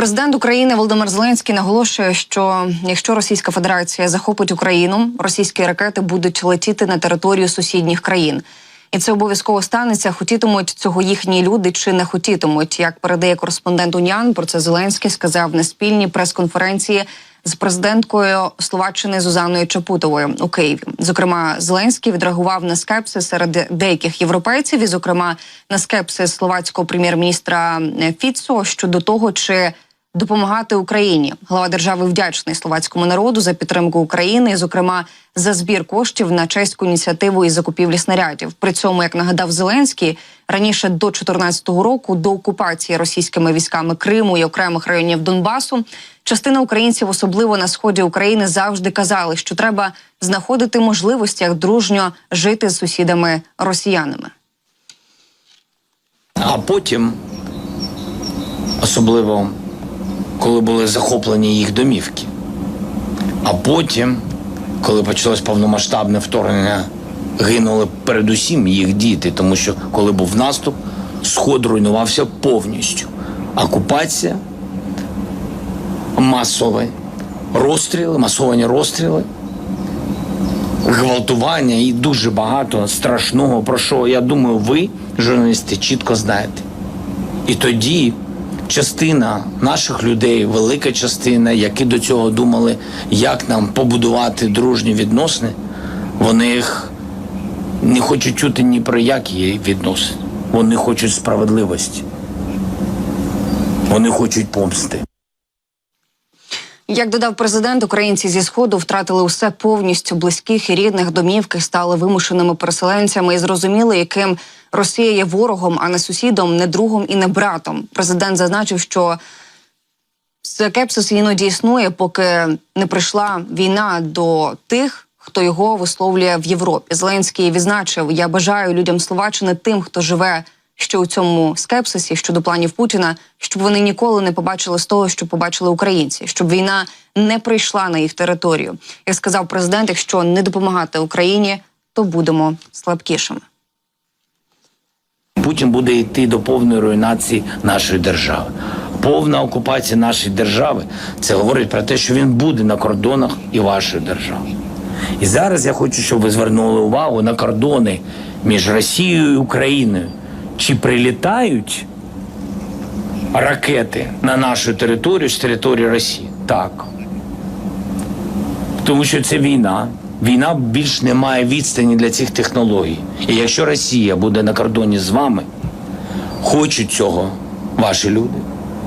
Президент України Володимир Зеленський наголошує, що якщо Російська Федерація захопить Україну, російські ракети будуть летіти на територію сусідніх країн. І це обов'язково станеться. Хотітимуть цього їхні люди чи не хотітимуть. Як передає кореспондент Уніан, про це Зеленський сказав на спільній прес-конференції з президенткою Словаччини Зузаною Чапутовою у Києві. Зокрема, Зеленський відреагував на скепсис серед деяких європейців, і зокрема на скепсис словацького прем'єр-міністра Фіцо щодо того, чи допомагати Україні. Глава держави вдячний словацькому народу за підтримку України, зокрема за збір коштів на чеську ініціативу із закупівлі снарядів. При цьому, як нагадав Зеленський, раніше до 2014 року, до окупації російськими військами Криму і окремих районів Донбасу, частина українців, особливо на сході України, завжди казали, що треба знаходити можливості як дружньо жити з сусідами росіянами. А потім, особливо коли були захоплені їх домівки. А потім, коли почалось повномасштабне вторгнення, гинули передусім їх діти, тому що коли був наступ, сход руйнувався повністю. Окупація, масові розстріли, масовані розстріли, гвалтування і дуже багато страшного, про що я думаю, ви, журналісти, чітко знаєте. І тоді частина наших людей, велика частина, які до цього думали, як нам побудувати дружні відносини, вони їх не хочуть чути ні про які відносини. Вони хочуть справедливості. Вони хочуть помсти. Як додав президент, українці зі сходу втратили усе повністю близьких і рідних домівки, стали вимушеними переселенцями і зрозуміли, яким Росія є ворогом, а не сусідом, не другом і не братом. Президент зазначив, що скепсис іноді існує, поки не прийшла війна до тих, хто його висловлює в Європі. Зеленський відзначив: я бажаю людям Словаччини тим, хто живе що у цьому скепсисі щодо планів Путіна, щоб вони ніколи не побачили з того, що побачили українці, щоб війна не прийшла на їх територію. Як сказав президент, якщо не допомагати Україні, то будемо слабкішими. Путін буде йти до повної руйнації нашої держави. Повна окупація нашої держави це говорить про те, що він буде на кордонах і вашої держави. І зараз я хочу, щоб ви звернули увагу на кордони між Росією і Україною. Чи прилітають ракети на нашу територію з території Росії? Так. Тому що це війна. Війна більш не має відстані для цих технологій. І якщо Росія буде на кордоні з вами, хочуть цього ваші люди,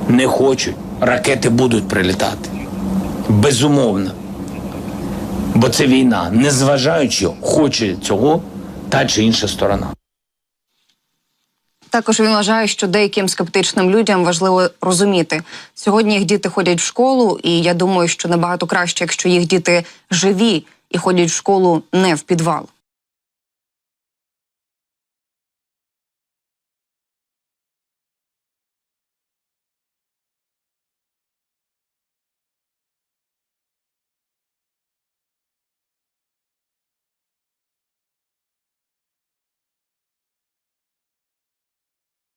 не хочуть, ракети будуть прилітати. Безумовно. Бо це війна, незважаючи, хоче цього та чи інша сторона. Також він вважає, що деяким скептичним людям важливо розуміти сьогодні. Їх діти ходять в школу, і я думаю, що набагато краще, якщо їх діти живі і ходять в школу не в підвал.